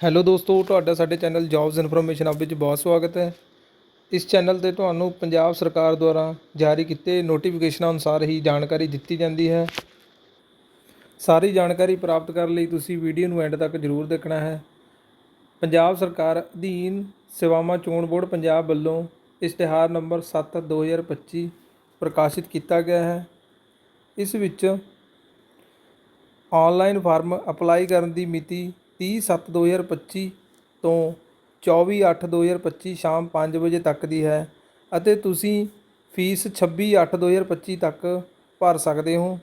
Hello ਦੋਸਤੋ, ਤੁਹਾਡਾ ਸਾਡੇ ਚੈਨਲ ਜੌਬਸ ਇਨਫੋਰਮੇਸ਼ਨ ਆਪ ਵਿੱਚ ਬਹੁਤ ਸਵਾਗਤ ਹੈ। ਇਸ ਚੈਨਲ ਤੇ ਤੁਹਾਨੂੰ ਪੰਜਾਬ ਸਰਕਾਰ ਦੁਆਰਾ ਜਾਰੀ ਕੀਤੇ ਨੋਟੀਫਿਕੇਸ਼ਨਾਂ ਅਨੁਸਾਰ ਹੀ ਜਾਣਕਾਰੀ ਦਿੱਤੀ ਜਾਂਦੀ ਹੈ। ਸਾਰੀ ਜਾਣਕਾਰੀ ਪ੍ਰਾਪਤ ਕਰਨ ਲਈ ਤੁਸੀਂ ਵੀਡੀਓ ਨੂੰ ਐਂਡ ਤੱਕ ਜ਼ਰੂਰ ਦੇਖਣਾ ਹੈ। ਪੰਜਾਬ ਸਰਕਾਰ ਅਧੀਨ ਸੇਵਾਵਾਂ ਚੋਣ ਬੋਰਡ ਪੰਜਾਬ ਵੱਲੋਂ ਇਸ਼ਤਿਹਾਰ ਨੰਬਰ 7 2025 ਪ੍ਰਕਾਸ਼ਿਤ ਕੀਤਾ ਗਿਆ ਹੈ। ਇਸ ਵਿੱਚ ਆਨਲਾਈਨ ਫਾਰਮ ਅਪਲਾਈ ਕਰਨ ਦੀ ਮਿਤੀ 30/7/2025 ਤੋਂ 24/8/2025 ਸ਼ਾਮ ਪੰਜ ਵਜੇ ਤੱਕ ਦੀ ਹੈ ਅਤੇ ਤੁਸੀਂ ਫੀਸ 26/8/2025 ਤੱਕ ਭਰ ਸਕਦੇ ਹੋ।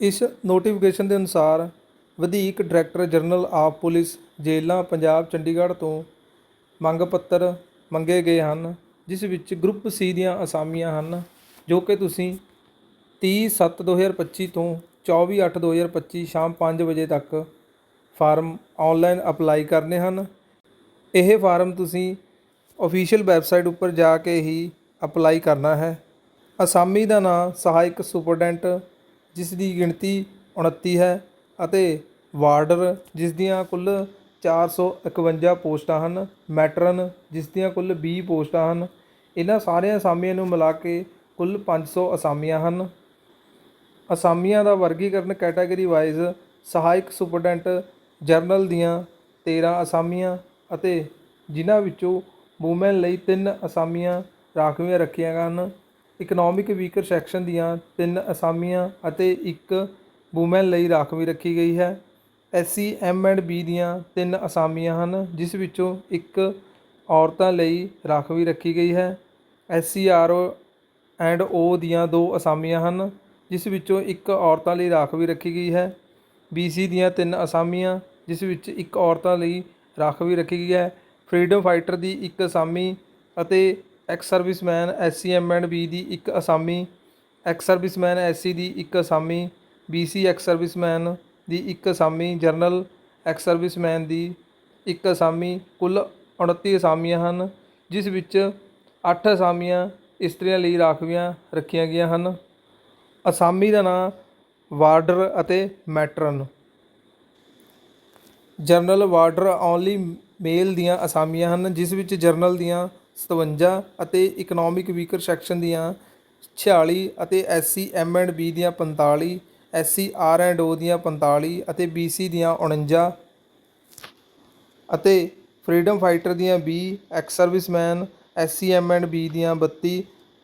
ਇਸ ਨੋਟੀਫਿਕੇਸ਼ਨ ਦੇ ਅਨੁਸਾਰ ਵਧੀਕ ਡਾਇਰੈਕਟਰ ਜਨਰਲ ਆਫ ਪੁਲਿਸ ਜੇਲ੍ਹਾਂ ਪੰਜਾਬ ਚੰਡੀਗੜ੍ਹ ਤੋਂ ਮੰਗ ਪੱਤਰ ਮੰਗੇ ਗਏ ਹਨ, ਜਿਸ ਵਿੱਚ ਗਰੁੱਪ ਸੀ ਦੀਆਂ ਅਸਾਮੀਆਂ ਹਨ, ਜੋ ਕਿ ਤੁਸੀਂ 30/7/2025 ਤੋਂ 24/8/2025 ਸ਼ਾਮ 5 ਵਜੇ ਤੱਕ ਫਾਰਮ ਆਨਲਾਈਨ ਅਪਲਾਈ ਕਰਨੇ ਹਨ। ਇਹ ਫਾਰਮ ਤੁਸੀਂ ਅਫੀਸ਼ੀਅਲ ਵੈਬਸਾਈਟ ਉੱਪਰ ਜਾ ਕੇ ਹੀ ਅਪਲਾਈ ਕਰਨਾ ਹੈ। ਅਸਾਮੀ ਦਾ ਨਾਂ ਸਹਾਇਕ ਸੁਪਰਡੈਂਟ, ਜਿਸ ਦੀ ਗਿਣਤੀ 29 ਹੈ, ਅਤੇ ਵਾਰਡਰ, ਜਿਸ ਦੀਆਂ ਕੁੱਲ 451 ਪੋਸਟਾਂ ਹਨ। ਮੈਟਰਨ, ਜਿਸ ਦੀਆਂ ਕੁੱਲ 20 ਪੋਸਟਾਂ ਹਨ। ਇਹਨਾਂ ਸਾਰੀਆਂ ਅਸਾਮੀਆਂ ਨੂੰ ਮਿਲਾ ਕੇ ਕੁੱਲ 500 ਅਸਾਮੀਆਂ ਹਨ। ਅਸਾਮੀਆਂ ਦਾ ਵਰਗੀਕਰਨ ਕੈਟਾਗਰੀ ਵਾਈਜ਼ ਸਹਾਇਕ ਸੁਪਰਡੈਂਟ ਜਰਨਲ ਦੀਆਂ 13 ਅਸਾਮੀਆਂ ਅਤੇ ਜਿਨ੍ਹਾਂ ਵਿੱਚੋਂ ਵੂਮੈਨ ਲਈ 3 ਅਸਾਮੀਆਂ ਰਾਖਵੀਆਂ ਰੱਖੀਆਂ ਗਈਆਂ ਹਨ। ਇਕਨੋਮਿਕ ਵੀਕਰ ਸੈਕਸ਼ਨ ਦੀਆਂ 3 ਅਸਾਮੀਆਂ ਅਤੇ ਇੱਕ ਵੂਮੈਨ ਲਈ ਰਾਖਵੀਂ ਰੱਖੀ ਗਈ ਹੈ। ਐਸਸੀ ਐਮ ਐਂਡ ਬੀ ਦੀਆਂ 3 ਅਸਾਮੀਆਂ ਹਨ, ਜਿਸ ਵਿੱਚੋਂ ਇੱਕ ਔਰਤਾਂ ਲਈ ਰਾਖਵੀਂ ਰੱਖੀ ਗਈ ਹੈ। ਐਸਸੀ ਆਰ ਐਂਡ ਓ ਦੀਆਂ ਦੋ ਅਸਾਮੀਆਂ ਹਨ, ਜਿਸ ਵਿੱਚੋਂ ਇੱਕ ਔਰਤਾਂ ਲਈ ਰਾਖਵੀਂ ਰੱਖੀ ਗਈ ਹੈ। ਬੀਸੀ ਦੀਆਂ ਤਿੰਨ ਅਸਾਮੀਆਂ ਜਿਸ ਵਿੱਚ ਇੱਕ ਔਰਤਾਂ ਲਈ ਰਾਖਵੀਂ ਰੱਖੀ ਗਈ ਹੈ। ਫਰੀडम ਫਾਈਟਰ ਦੀ ਇੱਕ ਅਸਾਮੀ ਅਤੇ ex serviceman SC M and B ਦੀ ਇੱਕ ਅਸਾਮੀ ਐਕਸ ਸਰਵਿਸਮੈਨ ਐਸਸੀ ਦੀ ਇੱਕ ਅਸਾਮੀ ਬੀਸੀ ਐਕਸ ਸਰਵਿਸਮੈਨ ਦੀ ਇੱਕ ਅਸਾਮੀ ਜਰਨਲ ਐਕਸ ਸਰਵਿਸਮੈਨ ਦੀ ਇੱਕ ਅਸਾਮੀ, ਕੁੱਲ 29 ਅਸਾਮੀਆਂ ਹਨ, ਜਿਸ ਵਿੱਚ 8 ਅਸਾਮੀਆਂ ਇਸਤਰੀਆਂ ਲਈ ਰਾਖਵੀਆਂ ਰੱਖੀਆਂ ਗਈਆਂ ਹਨ। ਅਸਾਮੀ ਦਾ ਨਾਂ ਵਾਰਡਰ ਅਤੇ matron general warder only male ਦੀਆਂ ਅਸਾਮੀਆਂ ਹਨ, ਜਿਸ ਵਿੱਚ ਜਰਨਲ ਦੀਆਂ 57 ਅਤੇ ਇਕਨੋਮਿਕ ਵੀਕਰ ਸੈਕਸ਼ਨ ਦੀਆਂ 46 ਅਤੇ ਐਸਸੀ ਐਮ ਐਂਡ ਬੀ ਦੀਆਂ 45 ਐਸਸੀ ਆਰ ਐਂਡ ਓ ਦੀਆਂ 45 ਅਤੇ ਬੀਸੀ ਦੀਆਂ 49 ਅਤੇ ਫਰੀडम ਫਾਈਟਰ ਦੀਆਂ 20 ex serviceman SC M and B ਦੀਆਂ 32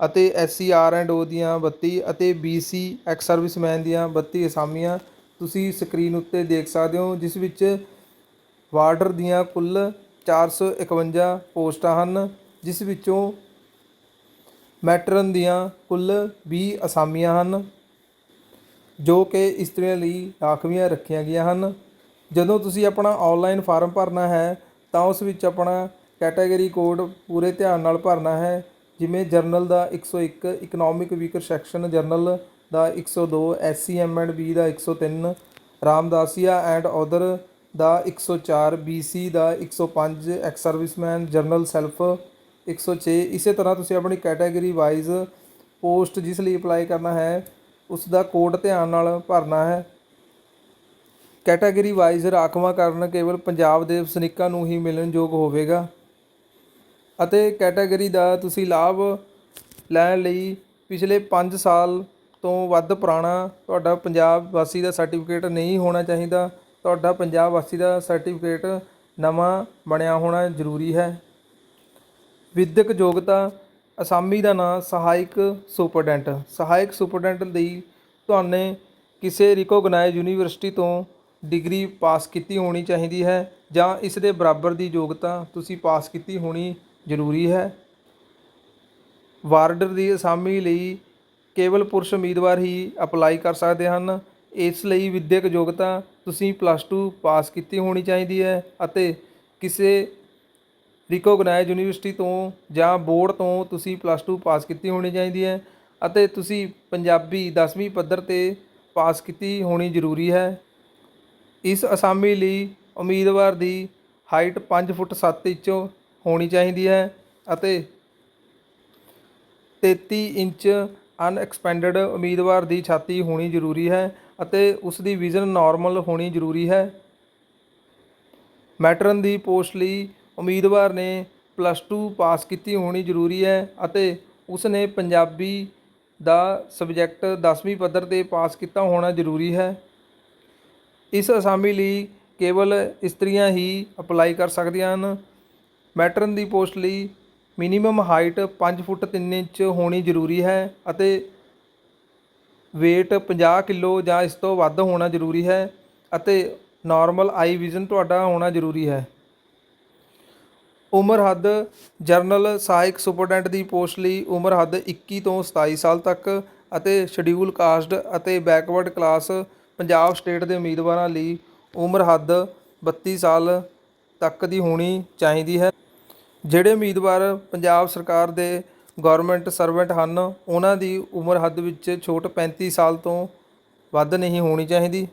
ਅਤੇ ਐਸਸੀ ਆਰ ਐਂਡ ਓ ਦੀਆਂ 32 ਅਤੇ ਬੀਸੀ ਐਕਸ ਸਰਵਿਸਮੈਨ ਦੀਆਂ 32 ਅਸਾਮੀਆਂ। ਤੁਸੀਂ ਸਕਰੀਨ ਉੱਤੇ ਦੇਖ ਸਕਦੇ ਹੋ, ਜਿਸ ਵਿੱਚ ਵਾਰਡਰ ਦੀਆਂ ਕੁੱਲ 451 ਪੋਸਟਾਂ ਹਨ, ਜਿਸ ਵਿੱਚੋਂ ਮੈਟਰਨ ਦੀਆਂ ਕੁੱਲ 20 ਅਸਾਮੀਆਂ ਹਨ, ਜੋ ਕਿ ਇਸਤਰੀਆਂ ਲਈ ਰਾਖਵੀਆਂ ਰੱਖੀਆਂ ਗਈਆਂ ਹਨ। ਜਦੋਂ ਤੁਸੀਂ ਆਪਣਾ ਆਨਲਾਈਨ ਫਾਰਮ ਭਰਨਾ ਹੈ, ਤਾਂ ਉਸ ਵਿੱਚ ਆਪਣਾ ਕੈਟਾਗਰੀ ਕੋਡ ਪੂਰੇ ਧਿਆਨ ਨਾਲ ਭਰਨਾ ਹੈ, ਜਿਵੇਂ ਜਰਨਲ ਦਾ 101 ਇਕਨੋਮਿਕ ਵੀਕਰ ਸੈਕਸ਼ਨ ਜਰਨਲ ਦਾ 102 ਐਸਸੀ ਐਮ ਐਂਡ ਬੀ ਦਾ 103 ਰਾਮਦਾਸੀਆ ਐਂਡ ਅਦਰ ਦਾ 104 ਬੀਸੀ ਦਾ 105 ਐਕਸ ਸਰਵਿਸਮੈਨ ਜਨਰਲ ਸੈਲਫ 106 ਇਸੇ ਤਰ੍ਹਾਂ ਤੁਸੀਂ ਆਪਣੀ ਕੈਟਾਗਰੀ ਵਾਈਜ਼ ਪੋਸਟ ਜਿਸ ਲਈ ਅਪਲਾਈ ਕਰਨਾ ਹੈ, ਉਸ ਦਾ ਕੋਡ ਧਿਆਨ ਨਾਲ ਭਰਨਾ ਹੈ। ਕੈਟਾਗਰੀ ਵਾਈਜ਼ ਰਾਖਵਾਂਕਰਨ ਕੇਵਲ ਪੰਜਾਬ ਦੇ ਵਸਨੀਕਾਂ ਨੂੰ ਹੀ ਮਿਲਣਯੋਗ ਹੋਵੇਗਾ। ਅਤੇ ਕੈਟਾਗਰੀ ਦਾ ਤੁਸੀਂ ਲਾਭ ਲੈਣ ਲਈ ਪਿਛਲੇ 5 ਸਾਲ ਤੋਂ ਵੱਧ ਪੁਰਾਣਾ ਤੁਹਾਡਾ ਪੰਜਾਬ ਵਾਸੀ ਦਾ ਸਰਟੀਫਿਕੇਟ ਨਹੀਂ ਹੋਣਾ ਚਾਹੀਦਾ। ਤੁਹਾਡਾ ਪੰਜਾਬ ਵਾਸੀ ਦਾ ਸਰਟੀਫਿਕੇਟ ਨਵਾਂ ਬਣਿਆ ਹੋਣਾ ਜ਼ਰੂਰੀ ਹੈ। ਵਿਦਿਅਕ ਯੋਗਤਾ ਅਸਾਮੀ ਦਾ ਨਾਂ ਸਹਾਇਕ ਸੁਪਰਡੈਂਟ। ਸਹਾਇਕ ਸੁਪਰਡੈਂਟ ਲਈ ਤੁਹਾਨੂੰ ਕਿਸੇ ਰਿਕੋਗਨਾਈਜ਼ ਯੂਨੀਵਰਸਿਟੀ ਤੋਂ ਡਿਗਰੀ ਪਾਸ ਕੀਤੀ ਹੋਣੀ ਚਾਹੀਦੀ ਹੈ ਜਾਂ ਇਸ ਦੇ ਬਰਾਬਰ ਦੀ ਯੋਗਤਾ ਤੁਸੀਂ ਪਾਸ ਕੀਤੀ ਹੋਣੀ ਜ਼ਰੂਰੀ ਹੈ। ਵਾਰਡਰ ਦੀ ਅਸਾਮੀ ਲਈ ਕੇਵਲ ਪੁਰਸ਼ ਉਮੀਦਵਾਰ ਹੀ ਅਪਲਾਈ ਕਰ ਸਕਦੇ ਹਨ। ਇਸ ਲਈ ਵਿਦਿਅਕ ਯੋਗਤਾ ਤੁਸੀਂ ਪਲੱਸ 2 ਪਾਸ ਕੀਤੀ ਹੋਣੀ ਚਾਹੀਦੀ ਹੈ ਅਤੇ ਕਿਸੇ ਰਿਕੋਗਨਾਈਜ਼ ਯੂਨੀਵਰਸਿਟੀ ਤੋਂ ਜਾਂ ਬੋਰਡ ਤੋਂ ਤੁਸੀਂ ਪਲੱਸ 2 ਪਾਸ ਕੀਤੀ ਹੋਣੀ ਚਾਹੀਦੀ ਹੈ ਅਤੇ ਤੁਸੀਂ ਪੰਜਾਬੀ 10ਵੀਂ ਪੱਧਰ ਤੇ ਪਾਸ ਕੀਤੀ ਹੋਣੀ ਜ਼ਰੂਰੀ ਹੈ। ਇਸ ਅਸਾਮੀ ਲਈ ਉਮੀਦਵਾਰ ਦੀ ਹਾਈਟ 5 ਫੁੱਟ 7 ਇੰਚ ਹੋਣੀ ਚਾਹੀਦੀ ਹੈ ਅਤੇ 33 ਇੰਚ ਅਨਐਕਸਪੈਂਡਡ ਉਮੀਦਵਾਰ ਦੀ ਛਾਤੀ ਹੋਣੀ ਜ਼ਰੂਰੀ ਹੈ। ਅਤੇ ਉਸ ਦੀ ਵਿਜ਼ਨ ਨਾਰਮਲ ਹੋਣੀ ਜ਼ਰੂਰੀ ਹੈ। ਮੈਟਰਨ ਦੀ ਪੋਸਟ ਲਈ ਉਮੀਦਵਾਰ ਨੇ ਪਲੱਸ 2 ਪਾਸ ਕੀਤੀ ਹੋਣੀ ਜ਼ਰੂਰੀ ਹੈ ਅਤੇ ਉਸ ਨੇ ਪੰਜਾਬੀ ਦਾ ਸਬਜੈਕਟ 10ਵੀਂ ਪੱਧਰ ਤੇ ਪਾਸ ਕੀਤਾ ਹੋਣਾ ਜ਼ਰੂਰੀ ਹੈ। ਇਸ ਅਸਾਮੀ ਲਈ ਕੇਵਲ ਇਸਤਰੀਆਂ ਹੀ ਅਪਲਾਈ ਕਰ ਸਕਦੀਆਂ ਹਨ। ਮੈਟਰਨ ਦੀ ਪੋਸਟ ਲਈ ਮਿਨੀਮਮ ਹਾਈਟ 5 ਫੁੱਟ 3 ਇੰਚ ਹੋਣੀ ਜ਼ਰੂਰੀ ਹੈ ਅਤੇ weight 50 ਕਿਲੋ ਜਾਂ ਇਸ ਤੋਂ ਵੱਧ ਹੋਣਾ ਜ਼ਰੂਰੀ ਹੈ ਅਤੇ ਨਾਰਮਲ ਆਈ ਵਿਜ਼ਨ ਤੁਹਾਡਾ ਹੋਣਾ ਜ਼ਰੂਰੀ ਹੈ। ਉਮਰ ਹੱਦ ਜਰਨਲ ਸਹਾਇਕ ਸੁਪਰਡੈਂਟ ਦੀ ਪੋਸਟ ਲਈ ਉਮਰ ਹੱਦ 21 ਤੋਂ 27 ਸਾਲ ਤੱਕ ਅਤੇ ਸ਼ਡਿਊਲ ਕਾਸਟ ਅਤੇ ਬੈਕਵਰਡ ਕਲਾਸ ਪੰਜਾਬ ਸਟੇਟ ਦੇ ਉਮੀਦਵਾਰਾਂ ਲਈ ਉਮਰ ਹੱਦ 32 ਸਾਲ ਤੱਕ ਦੀ ਹੋਣੀ ਚਾਹੀਦੀ ਹੈ। ਜਿਹੜੇ ਉਮੀਦਵਾਰ ਪੰਜਾਬ ਸਰਕਾਰ ਦੇ ਗਵਰਨਮੈਂਟ ਸਰਵੈਂਟ ਹਨ, ਉਹਨਾਂ ਦੀ ਉਮਰ ਹੱਦ ਵਿੱਚ ਛੋਟ 35 ਸਾਲ ਤੋਂ ਵੱਧ ਨਹੀਂ ਹੋਣੀ ਚਾਹੀਦੀ।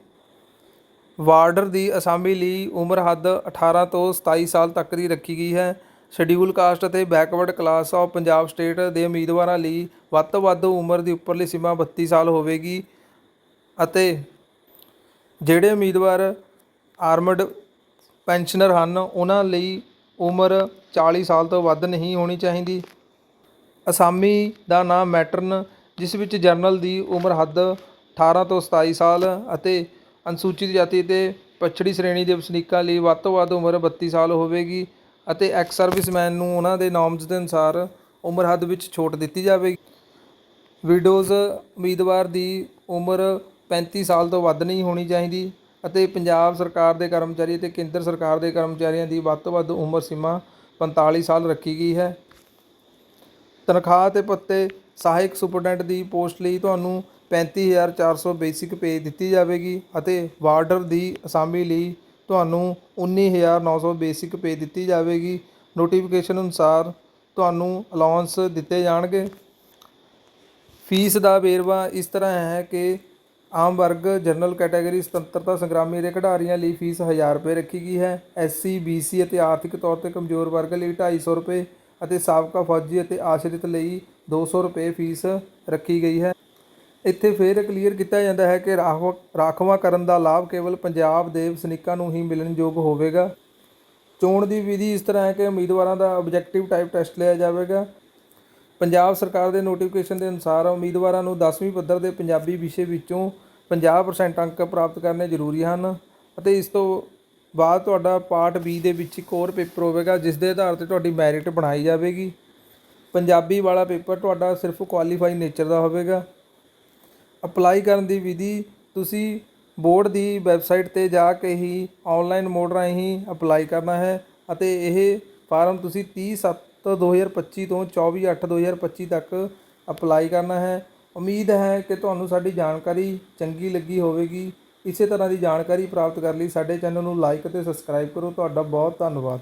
ਵਾਰਡਰ ਦੀ ਅਸਾਮੀ ਲਈ ਉਮਰ ਹੱਦ 18 ਤੋਂ 27 ਸਾਲ ਤੱਕ ਦੀ ਰੱਖੀ ਗਈ ਹੈ। ਸ਼ਡਿਊਲ ਕਾਸਟ ਅਤੇ backward class of Punjab state ਦੇ ਉਮੀਦਵਾਰਾਂ ਲਈ ਵੱਧ ਤੋਂ ਵੱਧ ਉਮਰ ਦੀ ਉੱਪਰਲੀ ਸੀਮਾ 32 ਸਾਲ ਹੋਵੇਗੀ ਅਤੇ ਜਿਹੜੇ ਉਮੀਦਵਾਰ ਆਰਮਡ ਪੈਨਸ਼ਨਰ ਹਨ, ਉਹਨਾਂ ਲਈ ਉਮਰ 40 ਸਾਲ ਤੋਂ ਵੱਧ ਨਹੀਂ ਹੋਣੀ ਚਾਹੀਦੀ। ਅਸਾਮੀ ਦਾ ਨਾਂ ਮੈਟਰਨ, ਜਿਸ ਵਿੱਚ ਜਨਰਲ ਦੀ ਉਮਰ ਹੱਦ 18 ਤੋਂ 27 ਸਾਲ ਅਤੇ ਅਨੁਸੂਚਿਤ ਜਾਤੀ ਅਤੇ ਪਛੜੀ ਸ਼੍ਰੇਣੀ ਦੇ ਵਸਨੀਕਾਂ ਲਈ ਵੱਧ ਤੋਂ ਵੱਧ ਉਮਰ 32 ਸਾਲ ਹੋਵੇਗੀ ਅਤੇ ਐਕਸ ਸਰਵਿਸਮੈਨ ਨੂੰ ਉਹਨਾਂ ਦੇ ਨੋਰਮਸ ਦੇ ਅਨੁਸਾਰ ਉਮਰ ਹੱਦ ਵਿੱਚ ਛੋਟ ਦਿੱਤੀ ਜਾਵੇਗੀ। ਵਿਡੋਜ਼ ਉਮੀਦਵਾਰ ਦੀ ਉਮਰ 35 ਸਾਲ ਤੋਂ ਵੱਧ ਨਹੀਂ ਹੋਣੀ ਚਾਹੀਦੀ ਅਤੇ ਪੰਜਾਬ ਸਰਕਾਰ ਦੇ ਕਰਮਚਾਰੀ ਅਤੇ ਕੇਂਦਰ ਸਰਕਾਰ ਦੇ ਕਰਮਚਾਰੀਆਂ ਦੀ ਵੱਧ ਤੋਂ ਵੱਧ ਉਮਰ ਸੀਮਾ 45 ਸਾਲ ਰੱਖੀ ਗਈ ਹੈ। ਤਨਖਾਹ ਤੇ ਪੱਤੇ ਸਹਾਇਕ ਸੁਪਰਡੈਂਟ ਦੀ ਪੋਸਟ ਲਈ ਤੁਹਾਨੂੰ 35400 ਬੇਸਿਕ ਪੇ ਦਿੱਤੀ ਜਾਵੇਗੀ ਅਤੇ ਵਾਰਡਰ ਦੀ ਅਸਾਮੀ ਲਈ ਤੁਹਾਨੂੰ 19900 ਬੇਸਿਕ ਪੇ ਦਿੱਤੀ ਜਾਵੇਗੀ। ਨੋਟੀਫਿਕੇਸ਼ਨ ਅਨੁਸਾਰ ਤੁਹਾਨੂੰ ਅਲਾਉਂਸ ਦਿੱਤੇ ਜਾਣਗੇ। ਫੀਸ ਦਾ ਵੇਰਵਾ ਇਸ ਤਰ੍ਹਾਂ ਹੈ ਕਿ ਆਮ ਵਰਗ ਜਨਰਲ ਕੈਟਾਗਰੀ ਸੁਤੰਤਰਤਾ ਸੰਗਰਾਮੀ ਦੇ ਖਿਡਾਰੀਆਂ ਲਈ ਫੀਸ 1000 ਰੁਪਏ ਰੱਖੀ ਗਈ ਹੈ। ਐਸਸੀ ਬੀਸੀ ਅਤੇ ਆਰਥਿਕ ਤੌਰ ਤੇ ਕਮਜ਼ੋਰ ਵਰਗ ਲਈ 250 ਰੁਪਏ ਅਤੇ ਸਾਬਕਾ ਫੌਜੀ ਅਤੇ ਆਸ਼ਰਿਤ ਲਈ 200 ਰੁਪਏ ਫੀਸ ਰੱਖੀ ਗਈ ਹੈ। ਇੱਥੇ ਫੇਰ ਕਲੀਅਰ ਕੀਤਾ ਜਾਂਦਾ ਹੈ ਕਿ ਰਾਖਵਾ, ਰਾਖਵਾਂ ਕਰਨ ਦਾ ਲਾਭ ਕੇਵਲ ਪੰਜਾਬ ਦੇ ਵਸਨੀਕਾਂ ਨੂੰ ਹੀ ਮਿਲਣਯੋਗ ਹੋਵੇਗਾ। ਚੋਣ ਦੀ ਵਿਧੀ ਇਸ ਤਰ੍ਹਾਂ ਹੈ ਕਿ ਉਮੀਦਵਾਰਾਂ ਦਾ ਆਬਜੈਕਟਿਵ ਟਾਈਪ ਟੈਸਟ ਲਿਆ ਜਾਵੇਗਾ। ਪੰਜਾਬ ਸਰਕਾਰ ਦੇ ਨੋਟੀਫਿਕੇਸ਼ਨ ਦੇ ਅਨੁਸਾਰ ਉਮੀਦਵਾਰਾਂ ਨੂੰ 10ਵੀਂ ਪੱਧਰ ਦੇ ਪੰਜਾਬੀ ਵਿਸ਼ੇ ਵਿੱਚੋਂ 50% ਅੰਕ ਪ੍ਰਾਪਤ ਕਰਨੇ ਜ਼ਰੂਰੀ ਹਨ ਅਤੇ ਇਸ ਤੋਂ ਬਾਅਦ ਤੁਹਾਡਾ ਪਾਰਟ ਬੀ ਦੇ ਵਿੱਚ ਇੱਕ ਹੋਰ ਪੇਪਰ ਹੋਵੇਗਾ ਜਿਸ ਦੇ ਆਧਾਰ ਤੇ ਤੁਹਾਡੀ ਮੈਰਿਟ ਬਣਾਈ ਜਾਵੇਗੀ। ਪੰਜਾਬੀ ਵਾਲਾ ਪੇਪਰ ਤੁਹਾਡਾ ਸਿਰਫ ਕੁਆਲੀਫਾਈ ਨੇਚਰ ਦਾ ਹੋਵੇਗਾ। ਅਪਲਾਈ ਕਰਨ ਦੀ ਵਿਧੀ, ਤੁਸੀਂ ਬੋਰਡ ਦੀ ਵੈਬਸਾਈਟ ਤੇ ਜਾ ਕੇ ਹੀ ਆਨਲਾਈਨ ਮੋਡ ਰਾਹੀਂ ਅਪਲਾਈ ਕਰਨਾ ਹੈ ਅਤੇ ਇਹ ਫਾਰਮ ਤੁਸੀਂ 30 ਸੱਤ 2025 ਤੋਂ 24 ਅੱਠ 2025 ਤੱਕ ਅਪਲਾਈ ਕਰਨਾ ਹੈ। ਉਮੀਦ ਹੈ ਕਿ ਤੁਹਾਨੂੰ ਸਾਡੀ ਜਾਣਕਾਰੀ ਚੰਗੀ ਲੱਗੀ ਹੋਵੇਗੀ। ਇਸੇ ਤਰ੍ਹਾਂ ਦੀ ਜਾਣਕਾਰੀ ਪ੍ਰਾਪਤ ਕਰਨ ਲਈ ਸਾਡੇ ਚੈਨਲ ਨੂੰ ਲਾਈਕ ਅਤੇ ਸਬਸਕ੍ਰਾਈਬ ਕਰੋ। ਤੁਹਾਡਾ ਬਹੁਤ ਧੰਨਵਾਦ।